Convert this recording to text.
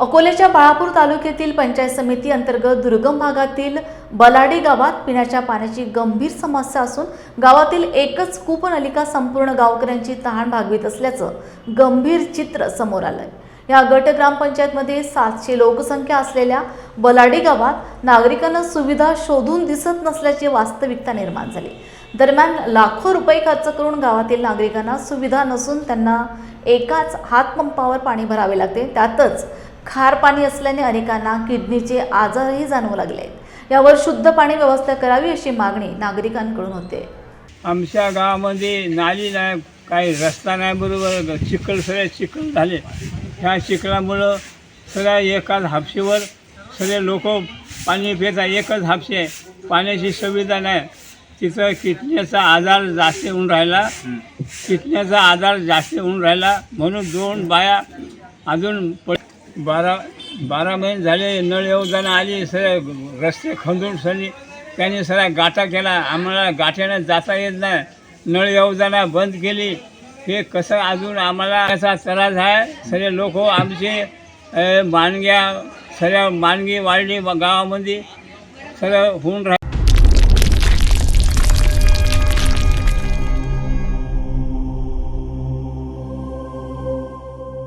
अकोल्याच्या बाळापूर तालुक्यातील पंचायत समिती अंतर्गत दुर्गम भागातील बलाडी गावात पिण्याच्या पाण्याची गंभीर समस्या असून गावातील एकच कूपनलिका संपूर्ण गावकऱ्यांची तहान भागवीत असल्याचं गंभीर चित्र समोर आलंय. या गट ग्रामपंचायतमध्ये सातशे लोकसंख्या असलेल्या बलाडी गावात नागरिकांना सुविधा शोधून दिसत नसल्याची वास्तविकता निर्माण झाली. दरम्यान लाखो रुपये खर्च करून गावातील नागरिकांना सुविधा नसून त्यांना एकाच हातपंपावर पाणी भरावे लागते. त्यातच खार पाणी असल्याने अनेकांना किडनीचे आजारही जाणवू लागले आहेत. यावर शुद्ध पाणी व्यवस्था करावी अशी मागणी नागरिकांकडून होते. आमच्या गावामध्ये नाली नाही काही रस्ता नाही बरोबर. चिखल सगळे चिखल झाले. ह्या चिखलामुळं सगळ्या एकाच हापशीवर सगळे लोक पाणी पिता एकच हापशी आहे. पाण्याची सुविधा नाही. तिथं किडनीचा आजार जास्त होऊन राहिला. किडनीचा आजार जास्त होऊन राहिला. म्हणून दोन बाया अजून प बारा बारा महिने झाले नळ योजना आली सगळे रस्ते खंदून सनी त्यांनी सगळा गाठा केला. आम्हाला गाठ्यानं जाता येत नाही. नळ योजना बंद केली. हे कसं अजून आम्हाला असा त्रास आहे? सगळे लोक आमचे मानग्या माणग्या सगळ्या मानगी वाढली गावामध्ये. सगळं होऊन राह